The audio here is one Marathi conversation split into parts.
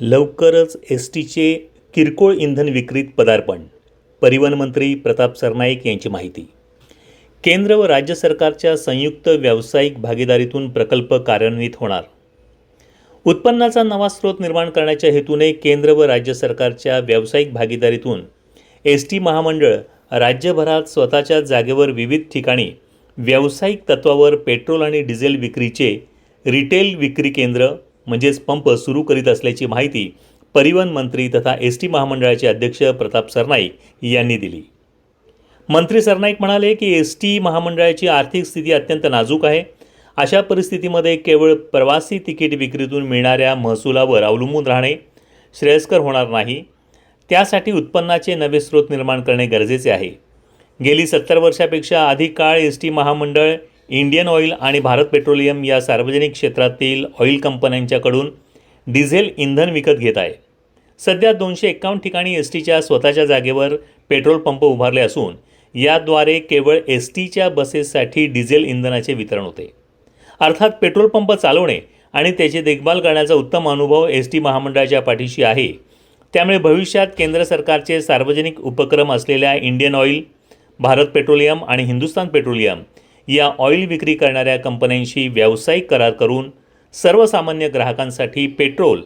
लवकरच एस टीचे किरकोळ इंधन विक्रीत पदार्पण. परिवहन मंत्री प्रताप सरनाईक यांची माहिती. केंद्र व राज्य सरकारच्या संयुक्त व्यावसायिक भागीदारीतून प्रकल्प कार्यान्वित होणार. उत्पन्नाचा नवा स्रोत निर्माण करण्याच्या हेतूने केंद्र व राज्य सरकारच्या व्यावसायिक भागीदारीतून एस टी महामंडळ राज्यभरात स्वतःच्या जागेवर विविध ठिकाणी व्यावसायिक तत्वावर पेट्रोल आणि डिझेल विक्रीचे रिटेल विक्री केंद्र म्हणजेच पंप सुरू करीत असल्याची माहिती परिवहन मंत्री तथा एस टी महामंडळाचे अध्यक्ष प्रताप सरनाईक यांनी दिली. मंत्री सरनाईक म्हणाले की एस टी महामंडळाची आर्थिक स्थिती अत्यंत नाजूक आहे. अशा परिस्थितीमध्ये केवळ प्रवासी तिकीट विक्रीतून मिळणाऱ्या महसुलावर अवलंबून राहणे श्रेयस्कर होणार नाही. त्यासाठी उत्पन्नाचे नवे स्रोत निर्माण करणे गरजेचे आहे. गेली सत्तर वर्षापेक्षा अधिक काळ एस टी महामंडळ इंडियन ऑइल आणि भारत पेट्रोलियम या सार्वजनिक क्षेत्रातील ऑइल कंपन्यांच्याकडून डिझेल इंधन विकत घेत आहे. सध्या दोनशे एक्कावन्न ठिकाणी एस टीच्या स्वतःच्या जागेवर पेट्रोल पंप उभारले असून याद्वारे केवळ एस टीच्या बसेससाठी डिझेल इंधनाचे वितरण होते. अर्थात पेट्रोल पंप चालवणे आणि त्याची देखभाल करण्याचा उत्तम अनुभव एस टी महामंडळाच्या पाठीशी आहे. त्यामुळे भविष्यात केंद्र सरकारचे सार्वजनिक उपक्रम असलेल्या इंडियन ऑइल भारत पेट्रोलियम आणि हिंदुस्तान पेट्रोलियम या ऑइल विक्री करणाऱ्या कंपन्यांशी व्यावसायिक करार करून सर्वसामान्य ग्राहकांसाठी पेट्रोल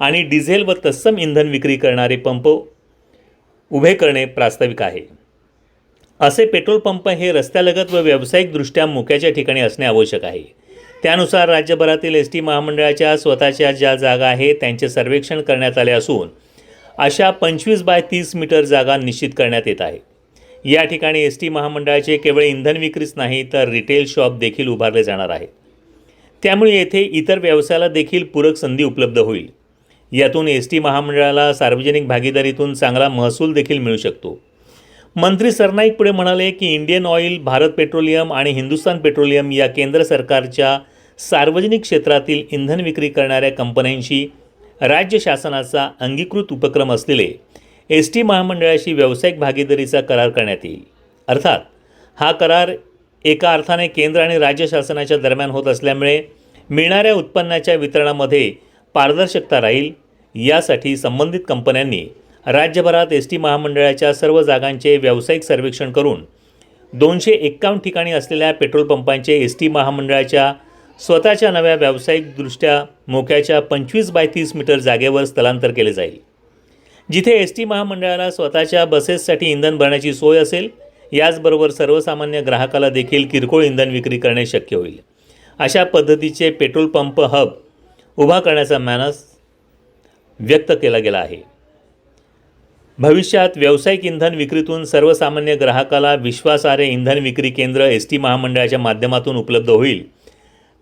आणि डिझेल व तत्सम इंधन विक्री करणारे पंप उभे करणे प्रास्ताविक आहे. असे पेट्रोल पंप हे रस्त्यालगत व व्यावसायिकदृष्ट्या मोक्याच्या ठिकाणी असणे आवश्यक आहे. त्यानुसार राज्यभरातील एस टी महामंडळाच्या स्वतःच्या ज्या जागा आहेत त्यांचे सर्वेक्षण करण्यात आले असून अशा पंचवीस बाय तीस मीटर जागा निश्चित करण्यात येत आहे. या ठिकाणी एस टी महामंडळाचे केवळ इंधन विक्रीच नाही तर रिटेल शॉप देखील उभारले जाणार आहेत. त्यामुळे येथे इतर व्यवसायाला देखील पूरक संधी उपलब्ध होईल. यातून एस टी महामंडळाला सार्वजनिक भागीदारीतून चांगला महसूल देखील मिळू शकतो. मंत्री सरनाईक पुढे म्हणाले की इंडियन ऑइल भारत पेट्रोलियम आणि हिंदुस्तान पेट्रोलियम या केंद्र सरकारच्या सार्वजनिक क्षेत्रातील इंधन विक्री करणाऱ्या कंपन्यांशी राज्य शासनाचा अंगीकृत उपक्रम असलेले एस टी महामंडळाशी व्यावसायिक भागीदारीचा करार करण्यात येईल. अर्थात हा करार एका अर्थाने केंद्र आणि राज्य शासनाच्या दरम्यान होत असल्यामुळे मिळणाऱ्या उत्पन्नाच्या वितरणामध्ये पारदर्शकता राहील. यासाठी संबंधित कंपन्यांनी राज्यभरात एस टी महामंडळाच्या सर्व जागांचे व्यावसायिक सर्वेक्षण करून दोनशे एक्कावन्न ठिकाणी असलेल्या पेट्रोल पंपांचे एस टी महामंडळाच्या स्वतःच्या नव्या व्यावसायिकदृष्ट्या मोक्याच्या पंचवीस बाय तीस मीटर जागेवर स्थलांतर केले जाईल. जिथे एस टी महामंडळाला स्वतःच्या बसेससाठी इंधन भरण्याची सोय असेल याचबरोबर सर्वसामान्य ग्राहकाला देखील किरकोळ इंधन विक्री करणे शक्य होईल. अशा पद्धतीचे पेट्रोल पंप हब उभा करण्याचा मानस व्यक्त केला गेला आहे. भविष्यात व्यावसायिक इंधन विक्रीतून सर्वसामान्य ग्राहकाला विश्वासार्ह इंधन विक्री केंद्र एस टी महामंडळाच्या माध्यमातून उपलब्ध होईल.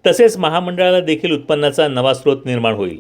तसेच महामंडळाला देखील उत्पन्नाचा नवा स्रोत निर्माण होईल.